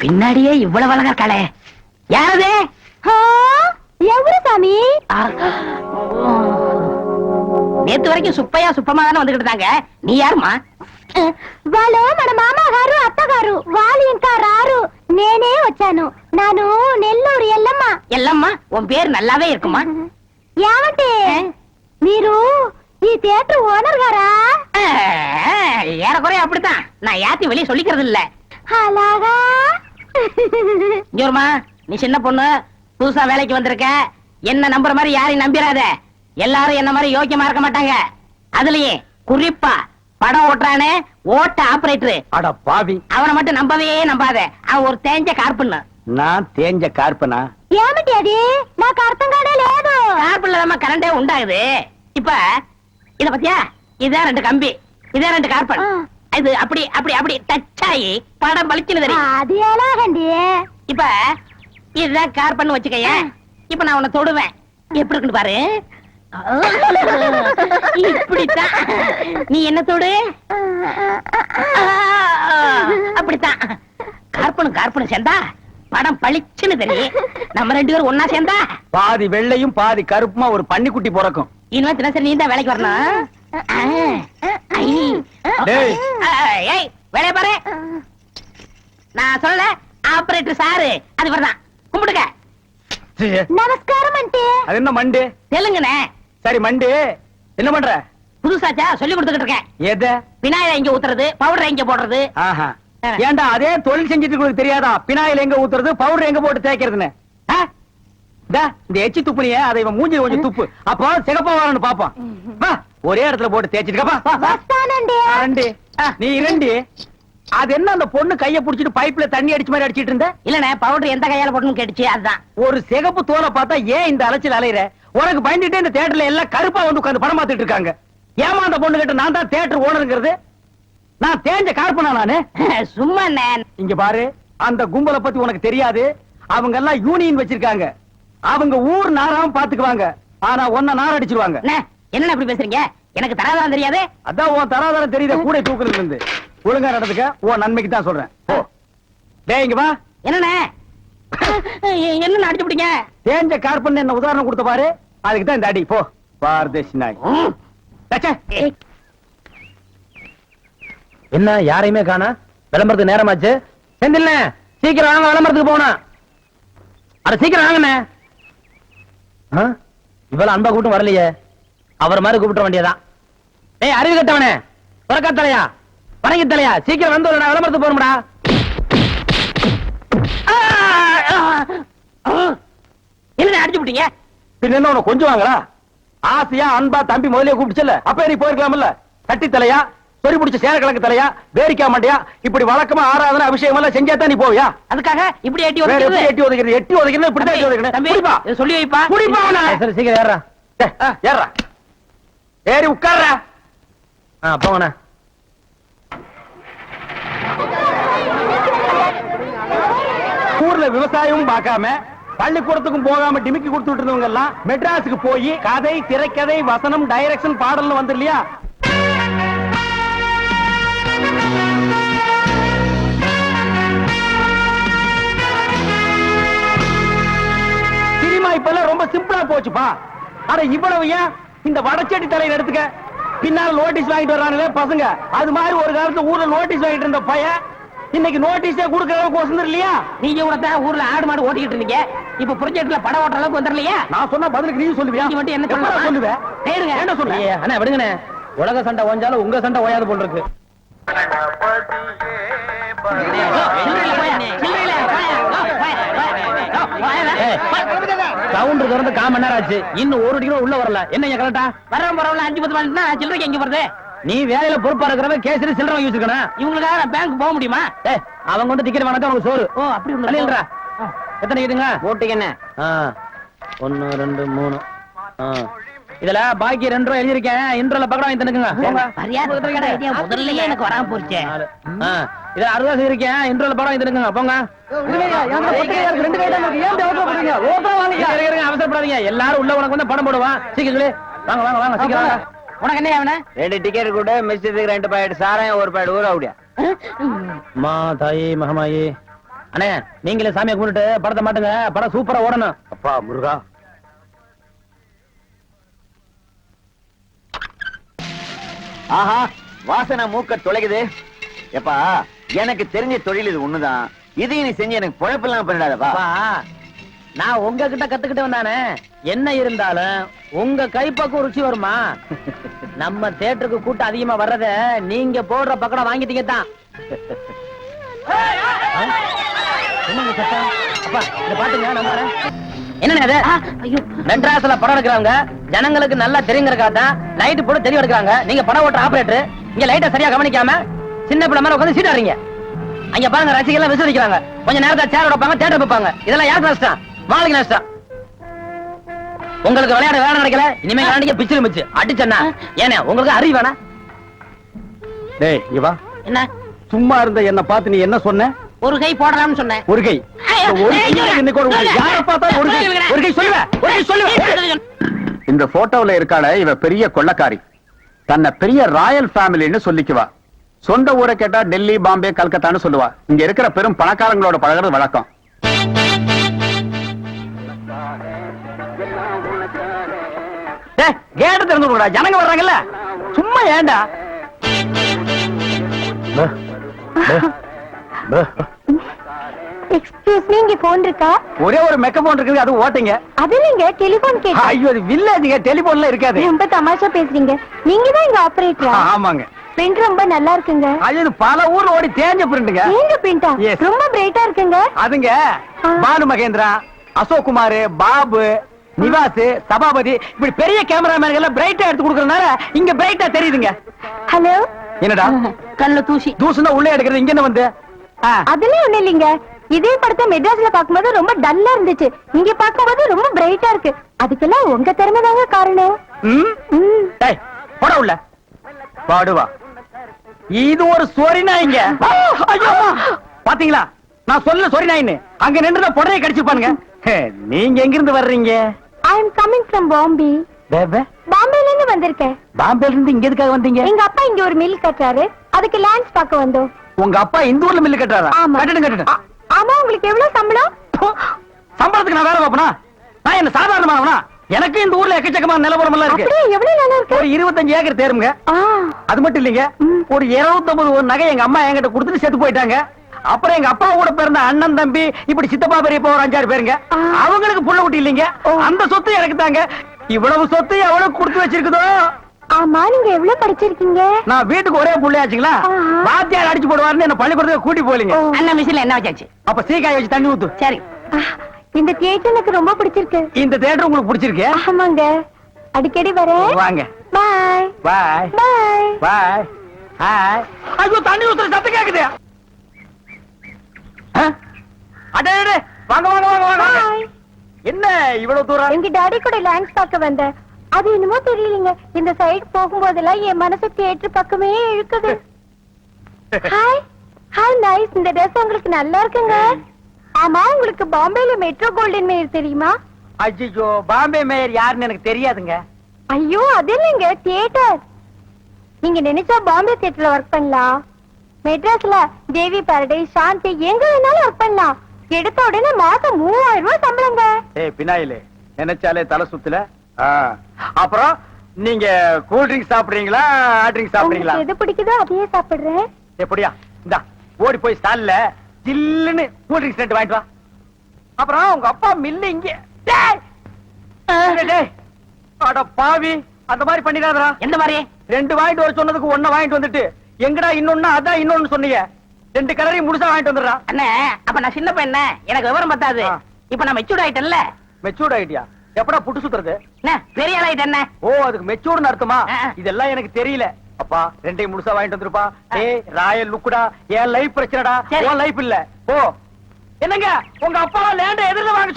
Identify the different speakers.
Speaker 1: பின்னாடியே இவ்வளவு அழகா கலை யாரது?
Speaker 2: எவ்வளவு சாமி?
Speaker 1: நேத்து வரைக்கும் சுப்பையா சுப்பமா தானே வந்துகிட்டு இருந்தாங்க நீ யாருமா
Speaker 2: వాళ్ళు మన మామగారు అత్తగారు వాళ్ళు ఇంకా రారు నేనే వచ్చాను నాను నెల్లూరు ఎల్లమ్మ
Speaker 1: எல்லம்மா உன் பேர் நல்லாவே இருக்குமா
Speaker 2: ఏమంటే మీరు ఈ థియేటర్ ఓనర్ గారా
Speaker 1: ஆஹ், ஏறக்குறைய அப்படித்தான் நான் யாத்தி வெளியே சொல்லிக்கிறது இல்ல
Speaker 2: అలాగా
Speaker 1: இங்கோருமா நீ சின்ன பொண்ணு புதுசா வேலைக்கு வந்திருக்க என்ன நம்புற மாதிரி யாரையும் நம்பிராத எல்லாரும் என்ன மாதிரி யோக்கியமா இருக்க மாட்டாங்க. அதுலயே குறிப்பா படம் ஓட்டுறானே ஓட்ட ஆபரேட்டர்
Speaker 3: அட பாவி.
Speaker 1: அவனை மட்டும் நம்பவே நம்பாத. அவன் ஒரு தேஞ்ச கார்பண்ண.
Speaker 3: நான் தேஞ்ச கார்பனா?
Speaker 2: ஏமிட்டி அது? நான் கார்த்தங்காடே லேது
Speaker 1: கார்பன்ல நம்ம கரண்டே உண்டாகுது. இப்ப இத பத்தியா? இதான் ரெண்டு கம்பி. இதான் ரெண்டு கார்பன். இது அப்படி அப்படி அப்படி டச் ஆகி படம் பளிச்சுன்னு தெரியும்
Speaker 2: அது ஏலாகண்டி
Speaker 1: இப்ப இதுதான் கார்பன் வச்சுக்கையே இப்ப நான் உன்னை தொடுவேன். எப்படி இருக்குன்னு பாரு. இப்படித்தான். நீ என்ன தொடு? அப்படித்தான். கார்பனும் கார்பனும் சேர்ந்தா படம் பளிச்சுன்னு தெரியும். நம்ம ரெண்டு பேரும் ஒன்னா சேர்ந்தா?
Speaker 3: பாதி வெள்ளையும் பாதி கருப்புமா ஒரு பன்னிக்குட்டி பிறக்கும்.
Speaker 1: இனிமே தினசரி நீ தான் வேலைக்கு வரணும்? வேலைய பாரு. நான் சொல்ல ஆபரேட்டர் சாரு. அது வரதான் கும்பிடுங்க.
Speaker 2: நமஸ்காரம் மண்டே
Speaker 3: அது என்ன மண்டே?
Speaker 1: தெலுங்குனே
Speaker 3: சரி மண்டி என்ன பண்ற
Speaker 1: புதுசாச்சா சொல்லி கொடுத்துக்கிட்டு இருக்கேன்
Speaker 3: எது
Speaker 1: பினாயில இங்க ஊத்துறது பவுடர் இங்க போடுறது
Speaker 3: ஏன்டா அதே தொழில் செஞ்சுட்டு உங்களுக்கு தெரியாதா பினாயில் எங்க ஊத்துறது பவுடர் எங்க போட்டு தேய்க்கிறதுன்னு இந்த எச்சி துப்புனிய அதை இவன் மூஞ்சி கொஞ்சம் துப்பு அப்போ சிகப்பா வரணும் பாப்போம் ஒரே இடத்துல போட்டு தேய்ச்சிட்டு நீ இரண்டு அது என்ன அந்த பொண்ணு கைய புடிச்சிட்டு பைப்ல தண்ணி அடிச்ச மாதிரி அடிச்சிட்டு இருந்த?
Speaker 1: இல்லனே பவுடர் எந்த கையால போடணும்னு கேட்டுச்சு அதுதான்.
Speaker 3: ஒரு சிகப்பு தோலை பார்த்தா ஏன் இந்த அலைச்சல் அலையிற? உனக்கு பயந்துட்டே இந்த தியேட்டர்ல எல்லாம் கருப்பா வந்து உட்கார்ந்து படம் பார்த்துட்டு இருக்காங்க. ஏமா அந்த பொண்ணு கிட்ட நான் தான் தியேட்டர் ஓனருங்கிறது? நான் தேஞ்ச கார்பனா நானு?
Speaker 1: சும்மா என்ன
Speaker 3: இங்க பாரு அந்த கும்பலை பத்தி உனக்கு தெரியாது. அவங்க எல்லாம் யூனியன் வச்சிருக்காங்க. அவங்க ஊர் நாராம பாத்துக்குவாங்க ஆனா ஒன்ன நார் அடிச்சிருவாங்க.
Speaker 1: அண்ணே, என்னண்ணே இப்படி பேசுறீங்க? எனக்கு தராதான் தெரியாது.
Speaker 3: அதான் உன் தராதரம் தெரியுத கூட தூக்குறதுல இருந்து. ஒழுங்கா நடந்துக்க. உன் நன்மைக்கு தான் சொல்றேன். போ. டேய் இங்க வா.
Speaker 1: என்னண்ணே? என்ன அடிச்சு பிடிங்க?
Speaker 3: தேஞ்ச கார்பன் என்ன உதாரணம் கொடுத்த பாரு. அதுக்கு தான் இந்த அடி. போ. பாரதேசி நாய். என்ன யாரையுமே காணா? விளம்பரத்துக்கு நேரமாச்சு. செந்தில்ல சீக்கிரம் வாங்க விளம்பரத்துக்கு போகணும். அட சீக்கிரம் வாங்கண்ணே. ஆ? இவ்வளவு அன்பா கூட்டம் வரலையே. அவர் மாதிரி கூப்பிட்ட வேண்டியதான் ஏய் அறிவு கட்டவனே. துறக்கா தலையா வணங்கி தலையா? சீக்கிரம் வந்து விளம்பரத்துக்கு போகணும்டா.
Speaker 1: என்ன அடிச்சு விட்டீங்க?
Speaker 3: பின்ன என்ன உனக்கு கொஞ்சம் வாங்களா ஆசையா அன்பா தம்பி முதலே கூப்பிடுச்சல அப்ப நீ போயிருக்கலாம்ல? கட்டி தலையா? சொறி பிடிச்ச சேர கிழக்கு தலையா? வேரிக்கா மாட்டியா? இப்படி வழக்கமா ஆராதனை அபிஷேகம் எல்லாம் செஞ்சா தான் நீ போவியா?
Speaker 1: அதுக்காக இப்படி எட்டி உதைக்கிறது?
Speaker 3: எட்டி உதைக்கிறது எட்டி உதைக்கிறது இப்படி தான் எட்டி உதைக்கணும்
Speaker 1: தம்பி, சொல்லி வைப்பா.
Speaker 3: குடிப்பா சரி சீக்கிரம் ஏறா ஏறா ஏறி உட்கார்றா. ஆ போங்கண்ணா. ஊர்ல விவசாயமும் பார்க்காம பள்ளிக்கூடத்துக்கும் போகாம டிமிக்கி கொடுத்துட்டு இருந்தவங்க எல்லாம் மெட்ராஸுக்கு போய் கதை திரைக்கதை வசனம் டைரக்ஷன் பாடல்னு வந்து இல்லையா சினிமா இப்ப எல்லாம் ரொம்ப சிம்பிளா போச்சுப்பா. ஆனா இவ்வளவு ஏன்? இந்த வடச்செடி தலையில எடுத்துக்க. பின்னால நோட்டீஸ் வாங்கிட்டு வர்றானுங்க பசங்க. அது மாதிரி ஒரு காலத்துல ஊர்ல நோட்டீஸ் வாங்கிட்டு இருந்த பையன் இன்னைக்கு நோட்டீஸே கொடுக்கற அளவுக்கு வசந்தர் இல்லையா?
Speaker 1: நீங்க கூட தான் ஊர்ல ஆடு மாடு ஓட்டிக்கிட்டு இருந்தீங்க. இப்ப ப்ரொஜெக்ட்ல படம் ஓட்டுற அளவுக்கு வந்துடலையா?
Speaker 3: நான் சொன்ன பதிலுக்கு நீ சொல்லுவியா?
Speaker 1: நீங்க மட்டும் என்ன சொல்லலாம்?
Speaker 3: சொல்லுவேன்
Speaker 1: தேடுங்க.
Speaker 3: என்ன சொல்லுங்க அண்ணா விடுங்கண்ணே. உலக சண்டை ஓஞ்சாலும் உங்க சண்டை ஓயாது போல் இருக்கு. சவுண்ட் திறந்து கால் மணி நேரம் ஆச்சு. இன்னும் ஒரு டிகிரி உள்ள வரல. என்ன கரெக்டா
Speaker 1: வரவன் போறவங்க அஞ்சு பத்து மணினா சில்லறைக்கு எங்க போறது?
Speaker 3: நீ வேலையில பொறுப்பா இருக்கிறவன் கேசரி சில்லறை வாங்கி வச்சிருக்கணும்.
Speaker 1: இவங்களுக்காக நான் பேங்க் போக முடியுமா?
Speaker 3: அவங்க வந்து டிக்கெட் வாங்கினா உனக்கு சோறு.
Speaker 1: ஓ அப்படி ஒண்ணு.
Speaker 3: எத்தனை இதுங்க
Speaker 1: போட்டுக்கண்ணே
Speaker 3: ஒன்னு ரெண்டு மூணு.
Speaker 4: இதுல பாக்கி ரெண்டு ரூபா எழுதிருக்கேன் இன்ட்ரோல பக்கம் வாங்கி தந்துக்குங்க.
Speaker 1: முதல்லயே எனக்கு வராம போச்சு.
Speaker 4: இதுல அறுபது எழுதிருக்கேன் இன்ட்ரோல பக்கம் வாங்கி தந்துக்குங்க. போங்க. அவசரப்படாதீங்க. எல்லாரும் உள்ள உனக்கு வந்து படம் போடுவான் சீக்கிரம் சொல்லு. வாங்க வாங்க வாங்க. சீக்கிரம்
Speaker 1: உனக்கு என்ன வேணும்?
Speaker 3: ரெண்டு டிக்கெட் கூட மிஸ்டத்துக்கு ரெண்டு பாக்கெட் சாராயம் ஒரு பாக்கெட் ஊற அப்படியா?
Speaker 4: அம்மா தாயி மகமாயி. அண்ணே நீங்களே சாமியை கும்பிட்டுட்டு படத்தை மாட்டுங்க. படம் சூப்பரா ஓடணும்.
Speaker 3: அப்பா முருகா. ஆஹா வாசனை மூக்க தொலைக்குது. எப்பா எனக்கு தெரிஞ்ச தொழில் இது ஒண்ணுதான். இதையும் நீ செஞ்சு எனக்கு பொழப்பெல்லாம் பண்ணிடாதப்பா.
Speaker 4: அப்பா நான் உங்ககிட்ட கத்துக்கிட்டு வந்தானே என்ன இருந்தாலும் உங்க கைப்பக்கம் ருச்சி வருமா? நம்ம தேட்டருக்கு கூட்டம் அதிகமா வர்றத நீங்க போடுற பக்கடம் வாங்கிட்டீங்க தான். அப்பா இத பாத்துங்க நம்ம என்னங்க அது?
Speaker 1: ஐயோ.
Speaker 4: மெட்ராஸ்ல படம் எடுக்கிறவங்க ஜனங்களுக்கு நல்லா தெரியுங்கிறக்கா தான் லைட் போட்டு தெளிவு எடுக்கிறாங்க. நீங்க படம் ஓட்டுற ஆபரேட்டர் இங்க லைட்டை சரியா கவனிக்காம சின்ன பிள்ளை மாதிரி உட்காந்து சீட்டாடுறீங்க அங்க பாருங்க ரசிகர்கள் விசிரிக்கிறாங்க கொஞ்ச நேரத்தை சேர் வைப்பாங்க தேட்டர் வைப்பாங்க. இதெல்லாம் யாருக்கு நஷ்டம் மாளுக்கு நஷ்டம் உங்களுக்கு விளையாட வேலை நடக்கல? இனிமே விளையாண்டிங்க பிச்சு மிச்சு. அடிச்சண்ணா ஏனே உங்களுக்கு அறிவு வேணா.
Speaker 3: டேய் இங்க வா
Speaker 1: என்ன?
Speaker 3: சும்மா இருந்த என்ன பார்த்து நீ என்ன சொன்ன?
Speaker 1: ஒரு கை போடலாம்னு சொன்னேன்.
Speaker 3: ஒரு கை. ஒரு இன்னைக்கு ஒரு கை. யாரை பார்த்தாலும் ஒரு கை. ஒரு கை சொல்லுவ. ஒரு கை சொல்லுவ. இந்த போட்டோல இருக்காள இவ பெரிய கொள்ளக்காரி. தன்னை பெரிய ராயல் ஃபேமிலின்னு சொல்லிக்குவா. சொந்த ஊரை கேட்டா டெல்லி பாம்பே கல்கத்தான்னு சொல்லுவா. இங்க இருக்கிற பெரும் பணக்காரங்களோட பழகுறது வழக்கம்.
Speaker 4: கேட்டு திறந்து விடுடா ஜனங்க வர்றாங்கல்ல. சும்மா ஏன்டா?
Speaker 5: எக்ஸ்கியூஸ் மீ இங்க போன் இருக்கா?
Speaker 3: ஒரே ஒரு மெக்க போன் இருக்குது அது ஓட்டுங்க.
Speaker 5: அது நீங்க டெலிபோன் கேட்டு
Speaker 3: ஐயோ அது வில்லேஜுங்க டெலிபோன்ல இருக்காது.
Speaker 5: ரொம்ப தமாஷா பேசுறீங்க. நீங்க தான் இங்க ஆபரேட்டரா
Speaker 3: ஆமாங்க.
Speaker 5: பிரிண்ட் ரொம்ப நல்லா இருக்குங்க.
Speaker 3: அது இது பல ஊர்ல ஓடி தேஞ்ச பிரிண்டுங்க
Speaker 5: நீங்க பிரிண்டா. ரொம்ப பிரைட்டா இருக்குங்க.
Speaker 3: அதுங்க. பானு மகேந்திரா அசோக் குமார் பாபு நிவாஸ் சபாபதி இப்படி பெரிய கேமராமேன் எல்லாம் பிரைட்டா எடுத்து கொடுக்கறதுனால இங்க பிரைட்டா தெரியுதுங்க.
Speaker 5: ஹலோ
Speaker 3: என்னடா?
Speaker 1: கல்ல தூசி.
Speaker 3: தூசுனா உள்ளே எடுக்கிறது இங்க என்ன வந்து. ஆ.
Speaker 5: அதெல்லாம் ஒண்ணு இல்லைங்க. இதே படத்தை மெட்ராஸ்ல பாக்கும்போது ரொம்ப டல்லா இருந்துச்சு. இங்க பாக்கும்போது ரொம்ப பிரைட்டா இருக்கு. அதுக்கெல்லாம் உங்க திறமை தாங்க காரணம்.
Speaker 3: போடா உள்ள. பாடுவா. இது ஒரு சொரி நாய்ங்க. பாத்தீங்களா? நான் சொல்ல சொரி நாயின்னு. அங்க நின்று புடவை கடிச்சுப்பானுங்க. ஹே, நீங்க எங்க இருந்து வர்றீங்க?
Speaker 5: I am coming from Bombay
Speaker 3: baby
Speaker 5: பாம்பேல இருந்து வந்திருக்கேன்.
Speaker 3: பாம்பேல இருந்து இங்க எதுக்காக வந்தீங்க?
Speaker 5: எங்க அப்பா இங்க ஒரு மில் கட்டுறாரு. அதுக்கு லேண்ட்ஸ் பார்க்க வந்தோம்.
Speaker 3: உங்க அப்பா இந்த ஊர்ல மில்லு கட்டுறாரா?
Speaker 5: ஆமா.
Speaker 3: கட்டணும் கட்டணும்
Speaker 5: ஆமா உங்களுக்கு எவ்வளவு சம்பளம்?
Speaker 3: சம்பளத்துக்கு நான் வேலை பார்ப்பனா? நான் என்ன சாதாரணமானவனா? எனக்கு இந்த ஊர்ல எக்கச்சக்கமான நிலவரம் எல்லாம் இருக்கு.
Speaker 5: அப்படியே எவ்வளவு நல்லா இருக்கு?
Speaker 3: ஒரு இருபத்தஞ்சு ஏக்கர் தேருங்க. அது மட்டும் இல்லைங்க. ஒரு இருபத்தொன்பது ஒரு நகை எங்க அம்மா என்கிட்ட கொடுத்துட்டு செத்து போயிட்டாங்க. அப்புறம் எங்க அப்பா கூட பிறந்த அண்ணன் தம்பி இப்படி சித்தப்பா பெரியப்பா ஒரு அஞ்சாறு பேருங்க. அவங்களுக்கு புள்ள குட்டி இல்லைங்க. அந்த சொத்து எனக்கு தாங்க. இவ்வளவு சொத்து எவ்வளவு கொடுத்து வச்சிருக்குதோ?
Speaker 5: ஆமா நீங்க எவ்வளவு படிச்சிருக்கீங்க?
Speaker 3: நான் வீட்டுக்கு ஒரே புள்ளையாச்சுங்களா. வாத்தியார் அடிச்சு போடுவாருன்னு என்ன பள்ளிக்கூடத்துக்கு கூட்டி போலீங்க.
Speaker 1: அண்ணன் மிஷின்ல என்ன வச்சாச்சு?
Speaker 3: அப்ப சீக்காய வச்சு தண்ணி ஊத்து.
Speaker 1: சரி.
Speaker 5: இந்த தியேட்டர் எனக்கு ரொம்ப பிடிச்சிருக்கு.
Speaker 3: இந்த தேட்டர் உங்களுக்கு பிடிச்சிருக்கு?
Speaker 5: ஆமாங்க. அடிக்கடி வரேன்.
Speaker 3: வாங்க.
Speaker 5: பாய்.
Speaker 3: பாய்.
Speaker 5: பாய்.
Speaker 3: பாய். ஹாய் ஐயோ தண்ணி ஊத்துற சத்தம் கேக்குது. ஆ? அடே அடே, வாங்க வாங்க வாங்க வாங்க. என்ன இவ்வளவு தூரம்?
Speaker 5: எங்க டாடி கூட லேண்ட்ஸ் பார்க்க வந்தேன் அது என்னமோ தெரியலங்க. இந்த சைடு போகும்போதெல்லாம் என் மனசு தியேட்டர் பக்கமே இழுக்குது. ஹாய் ஹாய் நைஸ் இந்த ட்ரெஸ் உங்களுக்கு நல்லா இருக்குங்க. ஆமா உங்களுக்கு பாம்பேல மெட்ரோ கோல்டன் மேயர் தெரியுமா?
Speaker 3: ஐயோ பாம்பே மேயர் யாருன்னு எனக்கு தெரியாதுங்க.
Speaker 5: ஐயோ அது இல்லைங்க தியேட்டர் நீங்க நினைச்சா பாம்பே தியேட்டர்ல ஒர்க் பண்ணலாம். மெட்ராஸ்ல தேவி பாரடைஸ் சாந்தி எங்க வேணாலும் ஒர்க் பண்ணலாம். எடுத்த உடனே மாசம் மூவாயிரம் ரூபாய் சம்பளங்க.
Speaker 3: ஏய் பினாயிலே நினைச்சாலே தலை சுத்துல? ஆ. அப்புறம் நீங்க கூல் ட்ரிங்க் சாப்பிடுறீங்களா ஹாட் ட்ரிங்க் சாப்பிடுறீங்களா?
Speaker 5: எது பிடிக்குதோ அதையே சாப்பிடுறேன்.
Speaker 3: எப்படியா இந்தா ஓடி போய் ஸ்டால்ல ஜில்லுன்னு கூல் ட்ரிங்க்ஸ் ரெண்டு வாங்கிட்டு வா. அப்புறம் உங்க அப்பா மில்லு இங்க. டேய்! டேய், டேய். அட பாவி அந்த மாதிரி பண்ணிடாதடா.
Speaker 1: எந்த மாதிரி?
Speaker 3: ரெண்டு வாங்கிட்டு வர சொன்னதுக்கு ஒண்ண வாங்கிட்டு வந்துட்டு எங்கடா இன்னொன்னு அதான் இன்னொன்னு சொன்னீங்க. ரெண்டு கலரையும் முழுசா வாங்கிட்டு வந்துடுறா.
Speaker 1: அண்ணே அப்ப நான் சின்ன பையன் எனக்கு விவரம் பத்தாது. இப்ப நான் மெச்சூர்ட் ஆயிட்டேன்ல.
Speaker 3: மெச்சூர்ட் ஐடியா எப்படா புட்டு சுத்துறது?
Speaker 1: என்ன பெரிய ஆயிட்டேன்
Speaker 3: ஓ அதுக்கு மெச்சூர்னு அர்த்தமா. இதெல்லாம் எனக்கு தெரியல. அப்பா ரெண்டையும் முழுசா வாங்கிட்டு வந்துருப்பா. ஏய் ராயல் லுக்குடா. என் லைஃப் பிரச்சனைடா. உன் லைஃப் இல்ல. ஓ என்னங்க? உங்க அப்பா லேண்ட எதிரில வாங்க